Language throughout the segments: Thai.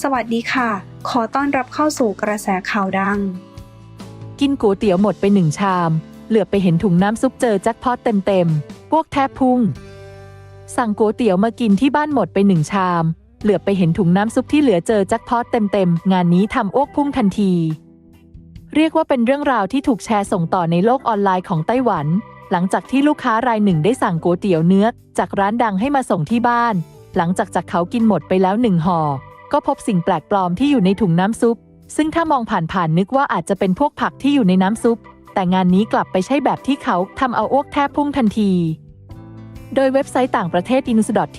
สวัสดีค่ะ ขอต้อนรับเข้าสู่กระแสข่าวดัง กินก๋วยเตี๋ยวหมดไปหนึ่งชาม เหลือบไปเห็นถุงน้ำซุปเจอแจ็คพอตเต็มๆ พวกแทบพุ่ง สั่งก๋วยเตี๋ยวมากินที่บ้านหมดไปหนึ่งชาม เหลือบไปเห็นถุงน้ำซุปที่เหลือเจอแจ็คพอตเต็มๆ งานนี้ทำอ้วกพุ่งทันที เรียกว่าเป็นเรื่องราวที่ถูกแชร์ส่งต่อในโลกออนไลน์ของไต้หวัน หลังจากที่ลูกค้ารายหนึ่งได้สั่งก๋วยเตี๋ยวเนื้อ จากร้านดังให้มาส่งที่บ้าน หลังจากจากเขากินหมดไปแล้วหนึ่งห่อ ก็พบสิ่งแปลกปลอมที่อยู่ในถุงน้ำซุป ซึ่งถ้ามองผ่านๆนึกว่าอาจจะเป็นพวกผักที่อยู่ในน้ำซุป แต่งานนี้กลับไปใช่แบบที่เขาทำเอาอ้วกแทบพุ่งทันที โดยเว็บไซต์ต่างประเทศ i n u s t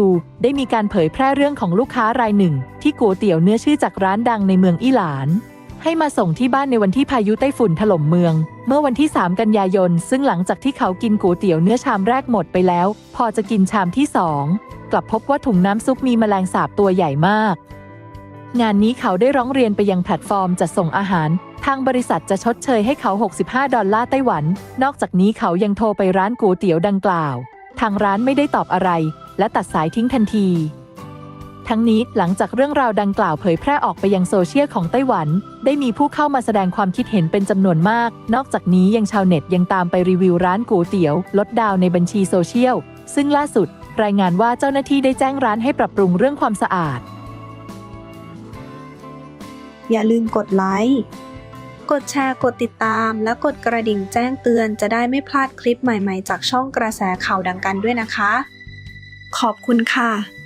w ได้มีการเผยแพร่เรื่องของลูกค้ารายหนึ่ง ที่ก๋วยเตี๋ยวเนื้อชื่อจากร้านดังในเมืองอิหลาน ให้มาส่งที่บ้านในวันที่พายุไต้ฝุ่นถล่มเมือง เมื่อวันที่ 3 กันยายน ซึ่งหลังจากที่เขากินก๋วยเตี๋ยวเนื้อชามแรกหมดไปแล้ว พอจะกินชามที่2 กลับพบว่าถุงน้ำซุปมีแมลงสาบตัวใหญ่มาก งานนี้เขาได้ร้องเรียนไปยังแพลตฟอร์มจัดส่งอาหาร ทางบริษัทจะชดเชยให้เขา 65 ดอลลาร์ไต้หวัน นอกจากนี้เขายังโทรไปร้านก๋วยเตี๋ยวดังกล่าว ทางร้านไม่ได้ตอบอะไร และตัดสายทิ้งทันที ทั้งนี้หลังจากเรื่องราวดังกล่าวเผยแพร่ออกไปยังโซเชียลของไต้หวัน ได้มีผู้เข้ามาแสดงความคิดเห็นเป็นจำนวนมาก นอกจากนี้ยังชาวเน็ตยังตามไปรีวิวร้านก๋วยเตี๋ยว ลดดาวในบัญชีโซเชียล ซึ่งล่าสุด รายงานว่าเจ้าหน้าที่ได้แจ้งร้านให้ปรับปรุงเรื่องความสะอาด อย่าลืมกดไลค์กดแชร์กดติดตาม และกดกระดิ่งแจ้งเตือนจะได้ไม่พลาดคลิปใหม่ๆ จากช่องกระแสข่าวดังกันด้วยนะคะ ขอบคุณค่ะ